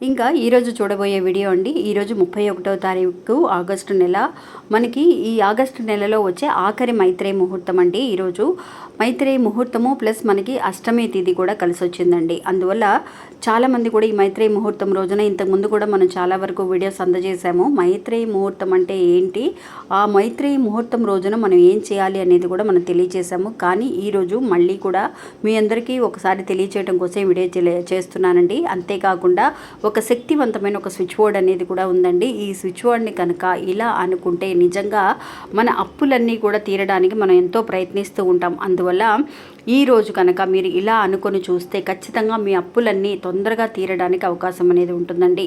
ఇంకా ఈరోజు చూడబోయే వీడియో అండి ఈరోజు ముప్పై ఒకటో తారీఖు ఆగస్టు నెల. మనకి ఈ ఆగస్టు నెలలో వచ్చే ఆఖరి మైత్రేయ ముహూర్తం అండి ఈరోజు మైత్రేయ ముహూర్తము ప్లస్ మనకి అష్టమి తిథి కూడా కలిసి వచ్చిందండి. అందువల్ల చాలామంది కూడా ఈ మైత్రేయ ముహూర్తం రోజున ఇంతకుముందు కూడా మనం చాలా వరకు వీడియోస్ అందజేసాము మైత్రేయ ముహూర్తం అంటే ఏంటి? ఆ మైత్రేయ ముహూర్తం రోజున మనం ఏం చేయాలి అనేది కూడా మనం తెలియజేసాము కానీ ఈరోజు మళ్ళీ కూడా మీ అందరికీ ఒకసారి తెలియచేయడం కోసం వీడియో చే- చేస్తున్నానండి. అంతేకాకుండా ఒక శక్తివంతమైన ఒక స్విచ్ బోర్డ్ అనేది కూడా ఉందండి. ఈ స్విచ్ బోర్డ్ని కనుక ఇలా అనుకుంటే నిజంగా మన అప్పులన్నీ కూడా తీరడానికి మనం ఎంతో ప్రయత్నిస్తూ ఉంటాం. అందువల్ల ఈ రోజు కనుక మీరు ఇలా అనుకొని చూస్తే ఖచ్చితంగా మీ అప్పులన్నీ తొందరగా తీరడానికి అవకాశం అనేది ఉంటుందండి.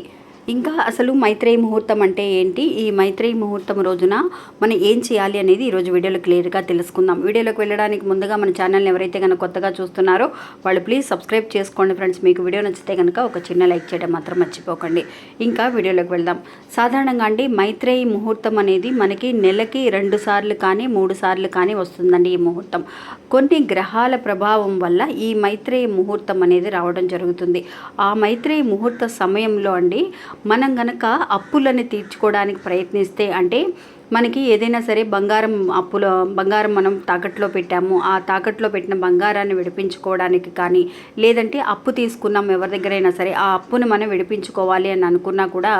ఇంకా అసలు మైత్రేయ ముహూర్తం అంటే ఏంటి? ఈ మైత్రేయ ముహూర్తం రోజున మనం ఏం చేయాలి అనేది ఈరోజు వీడియోలో క్లియర్గా తెలుసుకుందాం. వీడియోలోకి వెళ్ళడానికి ముందుగా మన ఛానల్ని ఎవరైతే కనుక కొత్తగా చూస్తున్నారో వాళ్ళు ప్లీజ్ సబ్స్క్రైబ్ చేసుకోండి ఫ్రెండ్స్. మీకు వీడియో నచ్చితే కనుక ఒక చిన్న లైక్ చేయడం మాత్రం మర్చిపోకండి. ఇంకా వీడియోలోకి వెళ్దాం. సాధారణంగా అండి మైత్రేయ ముహూర్తం అనేది మనకి నెలకి రెండు సార్లు కానీ మూడు సార్లు కానీ వస్తుందండి ఈ ముహూర్తం. కొన్ని గ్రహాల ప్రభావం వల్ల ఈ మైత్రేయ ముహూర్తం అనేది రావడం జరుగుతుంది. ఆ మైత్రేయ ముహూర్త సమయంలో అండి మనం గనక అప్పులని తీర్చుకోవడానికి ప్రయత్నిస్తే అంటే మనకి ఏదైనా సరే బంగారం అప్పులో బంగారం మనం తాకట్లో పెట్టాము ఆ తాకట్లో పెట్టిన బంగారాన్ని విడిపించుకోవడానికి కానీ లేదంటే అప్పు తీసుకున్నాం ఎవరి దగ్గరైనా సరే ఆ అప్పును మనం విడిపించుకోవాలి అని అనుకున్నా కూడా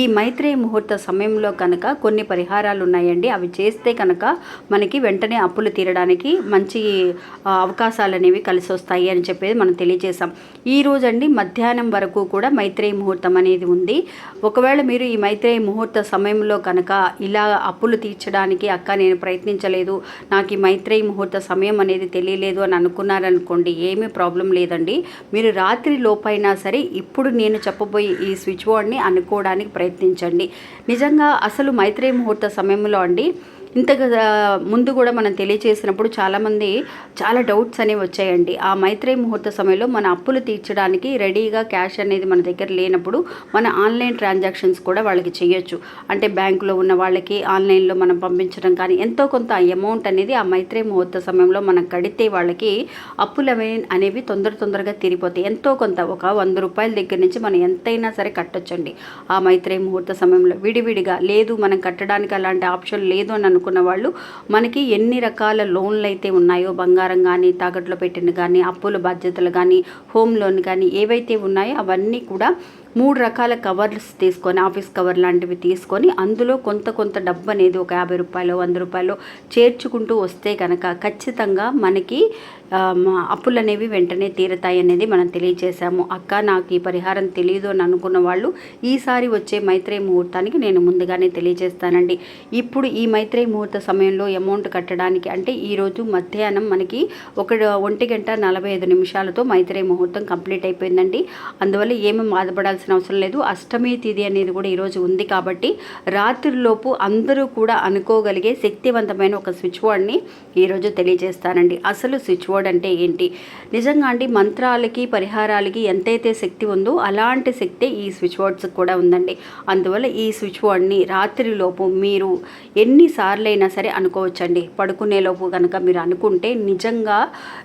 ఈ మైత్రేయ ముహూర్త సమయంలో కనుక కొన్ని పరిహారాలు ఉన్నాయండి. అవి చేస్తే కనుక మనకి వెంటనే అప్పులు తీరడానికి మంచి అవకాశాలు అనేవి కలిసి వస్తాయి అని చెప్పేది మనం తెలియజేసాం ఈ రోజండి మధ్యాహ్నం వరకు కూడా మైత్రేయ ముహూర్తం అనేది ఉంది. ఒకవేళ మీరు ఈ మైత్రేయ ముహూర్త సమయంలో కనుక ఇలా అప్పులు తీర్చడానికి అక్క నేను ప్రయత్నించలేదు. నాకు ఈ మైత్రేయి ముహూర్త సమయం అనేది తెలియలేదు అని అనుకున్నారనుకోండి ఏమీ ప్రాబ్లం లేదండి. మీరు రాత్రి లోపైనా సరే ఇప్పుడు నేను చెప్పబోయే ఈ స్విచ్ బోర్డ్ని అనుకోవడానికి ప్రయత్నించండి. నిజంగా అసలు మైత్రేయి ముహూర్త సమయంలో అండి ఇంత ముందు కూడా మనం తెలియచేసినప్పుడు చాలామంది చాలా డౌట్స్ అనేవి వచ్చాయండి. ఆ మైత్రేయ ముహూర్త సమయంలో మన అప్పులు తీర్చడానికి రెడీగా క్యాష్ అనేది మన దగ్గర లేనప్పుడు మన ఆన్లైన్ ట్రాన్సాక్షన్స్ కూడా వాళ్ళకి చేయొచ్చు అంటే బ్యాంకులో ఉన్న వాళ్ళకి ఆన్లైన్లో మనం పంపించడం కానీ ఎంతో కొంత అమౌంట్ అనేది ఆ మైత్రేయ ముహూర్త సమయంలో మనం కడితే వాళ్ళకి అప్పులు అవి అనేవి తొందర తొందరగా తీరిపోతాయి. ఎంతో కొంత ఒక వంద రూపాయల దగ్గర నుంచి మనం ఎంతైనా సరే కట్టొచ్చండి. ఆ మైత్రేయ ముహూర్త సమయంలో విడివిడిగా లేదు మనం కట్టడానికి అలాంటి ఆప్షన్ లేదు అని అనుకున్న వాళ్ళు మనకి ఎన్ని రకాల లోన్లు అయితే ఉన్నాయో బంగారం కానీ తాకట్లో పెట్టిన కానీ అప్పుల బాధ్యతలు కానీ హోమ్ లోన్ కానీ ఏవైతే ఉన్నాయో అవన్నీ కూడా మూడు రకాల కవర్స్ తీసుకొని ఆఫీస్ కవర్ లాంటివి తీసుకొని అందులో కొంత కొంత డబ్బు అనేది ఒక యాభై రూపాయలు వంద రూపాయలు చేర్చుకుంటూ వస్తే కనుక ఖచ్చితంగా మనకి అప్పులు అనేవి వెంటనే తీరతాయి అనేది మనం తెలియజేశాము అక్క నాకు ఈ పరిహారం తెలియదు అని అనుకున్న వాళ్ళు ఈసారి వచ్చే మైత్రేయ ముహూర్తానికి నేను ముందుగానే తెలియజేస్తానండి. ఇప్పుడు ఈ మైత్రేయ ముహూర్త సమయంలో అమౌంట్ కట్టడానికి అంటే ఈరోజు మధ్యాహ్నం మనకి ఒక ఒంటి గంట నలభై ఐదు నిమిషాలతో మైత్రేయ ముహూర్తం కంప్లీట్ అయిపోయిందండి. అందువల్ల ఏమీ బాధపడాల్సిన అవసరం లేదు. అష్టమి తిథి అనేది కూడా ఈరోజు ఉంది కాబట్టి రాత్రిలోపు అందరూ కూడా అనుకోగలిగే శక్తివంతమైన ఒక స్విచ్ బోర్డ్ని ఈరోజు తెలియజేస్తానండి. అసలు స్విచ్ బోర్డ్ అంటే ఏంటి? నిజంగా అండి మంత్రాలకి పరిహారాలకి ఎంతైతే శక్తి ఉందో అలాంటి శక్తి ఈ స్విచ్ బోర్డ్స్కి కూడా ఉందండి. అందువల్ల ఈ స్విచ్ బోర్డ్ని రాత్రిలోపు మీరు ఎన్నిసార్లైనా సరే అనుకోవచ్చండి. పడుకునేలోపు కనుక మీరు అనుకుంటే నిజంగా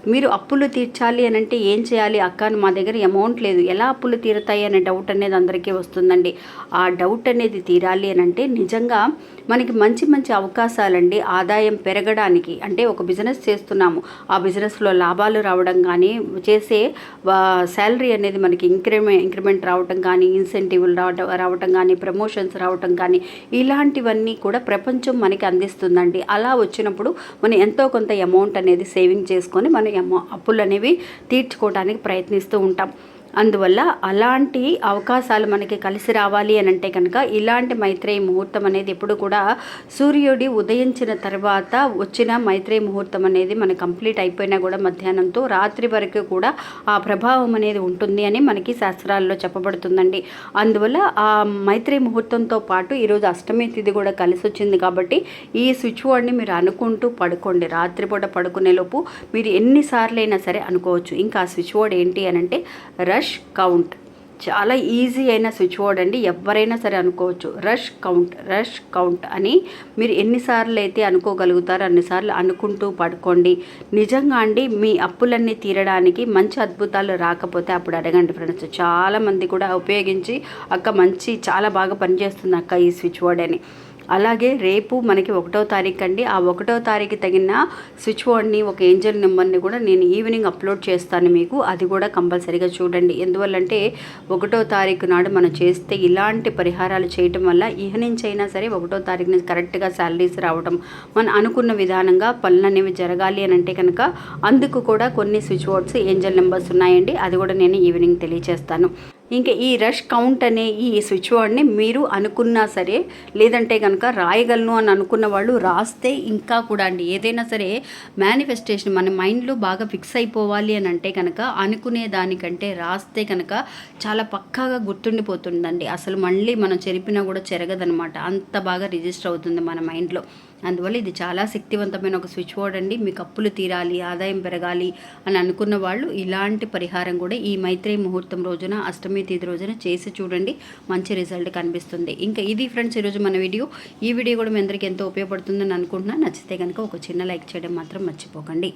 మీరు అప్పులు తీర్చాలి అని అంటే ఏం చేయాలి? అక్క మా దగ్గర అమౌంట్ లేదు. ఎలా అప్పులు తీరుతాయి అనే డౌట్ డౌట్ అనేది అందరికీ వస్తుందండి. ఆ డౌట్ అనేది తీరాలి అని అంటే నిజంగా మనకి మంచి మంచి అవకాశాలండి. ఆదాయం పెరగడానికి అంటే ఒక బిజినెస్ చేస్తున్నాము. ఆ బిజినెస్లో లాభాలు రావడం కానీ చేసే శాలరీ అనేది మనకి ఇంక్రిమెంట్ ఇంక్రిమెంట్ రావటం కానీ ఇన్సెంటివ్లు రావటం రావటం కానీ ప్రమోషన్స్ రావటం కానీ ఇలాంటివన్నీ కూడా ప్రపంచం మనకి అందిస్తుందండి. అలా వచ్చినప్పుడు మనం ఎంతో కొంత అమౌంట్ అనేది సేవింగ్ చేసుకొని మనం అప్పులు అనేవి తీర్చుకోవడానికి ప్రయత్నిస్తూ ఉంటాం. అందువల్ల అలాంటి అవకాశాలు మనకి కలిసి రావాలి అని అంటే కనుక ఇలాంటి మైత్రేయ ముహూర్తం అనేది ఎప్పుడు కూడా సూర్యుడి ఉదయించిన తర్వాత వచ్చిన మైత్రేయ ముహూర్తం అనేది మనకి కంప్లీట్ అయిపోయినా కూడా మధ్యాహ్నంతో రాత్రి వరకు కూడా ఆ ప్రభావం అనేది ఉంటుంది అని మనకి శాస్త్రాల్లో చెప్పబడుతుందండి. అందువల్ల ఆ మైత్రేయ ముహూర్తంతో పాటు ఈరోజు అష్టమి తిథి కూడా కలిసి వచ్చింది కాబట్టి ఈ స్విచ్ బోర్డ్ని మీరు అనుకుంటూ పడుకోండి. రాత్రిపూట పడుకునేలోపు మీరు ఎన్నిసార్లు అయినా సరే అనుకోవచ్చు. ఇంకా ఆ స్విచ్ బోర్డ్ ఏంటి అని అంటే రష్ రష్ కౌంట్. చాలా ఈజీ అయిన స్విచ్ బోర్డ్ అండి. ఎవరైనా సరే అనుకోవచ్చు. రష్ కౌంట్ రష్ కౌంట్ అని మీరు ఎన్నిసార్లు అయితే అనుకోగలుగుతారో అన్నిసార్లు అనుకుంటూ పడుకోండి. నిజంగా అండి మీ అప్పులన్నీ తీరడానికి మంచి అద్భుతాలు రాకపోతే అప్పుడు అడగండి ఫ్రెండ్స్. చాలామంది కూడా ఉపయోగించి అక్క మంచి చాలా బాగా పనిచేస్తుంది అక్క ఈ స్విచ్ బోర్డ్ అని. అలాగే రేపు మనకి ఒకటో తారీఖు అండి. ఆ ఒకటో తారీఖు తగిన స్విచ్ బోర్డ్ని ఒక ఏంజల్ నెంబర్ని కూడా నేను ఈవినింగ్ అప్లోడ్ చేస్తాను మీకు. అది కూడా కంపల్సరీగా చూడండి. ఎందువల్లంటే ఒకటో తారీఖు నాడు మనం చేస్తే ఇలాంటి పరిహారాలు చేయటం వల్ల ఇహ నుంచి అయినా సరే ఒకటో తారీఖున కరెక్ట్గా శాలరీస్ రావడం మనం అనుకున్న విధానంగా పనులు అనేవి జరగాలి అని అంటే కనుక అందుకు కూడా కొన్ని స్విచ్ బోర్డ్స్ ఏంజల్ నెంబర్స్ ఉన్నాయండి. అది కూడా నేను ఈవినింగ్ తెలియచేస్తాను. ఇంకా ఈ రష్ కౌంట్ అనే ఈ స్విచ్ బోర్డ్ని మీరు అనుకున్నా సరే లేదంటే కనుక రాయగలను అని అనుకున్న వాళ్ళు రాస్తే ఇంకా కూడా అండి. ఏదైనా సరే మేనిఫెస్టేషన్ మన మైండ్లో బాగా ఫిక్స్ అయిపోవాలి అని అంటే కనుక అనుకునే దానికంటే రాస్తే కనుక చాలా పక్కాగా గుర్తుండిపోతుందండి. అసలు మళ్ళీ మనం చెరిపినా కూడా చెరగదనమాట. అంత బాగా రిజిస్టర్ అవుతుంది మన మైండ్లో. అందువల్ల ఇది చాలా శక్తివంతమైన ఒక స్విచ్ బోర్డ్ అండి. మీకు అప్పులు తీరాలి ఆదాయం పెరగాలి అని అనుకున్న వాళ్ళు ఇలాంటి పరిహారం కూడా ఈ మైత్రి ముహూర్తం రోజున అష్టమి తేదీ రోజున చేసి చూడండి. మంచి రిజల్ట్ కనిపిస్తుంది. ఇంకా ఇది ఫ్రెండ్స్ ఈరోజు మన వీడియో. ఈ వీడియో కూడా మీ అందరికీ ఎంతో ఉపయోగపడుతుందని అనుకుంటున్నా. నచ్చితే కనుక ఒక చిన్న లైక్ చేయడం మాత్రం మర్చిపోకండి.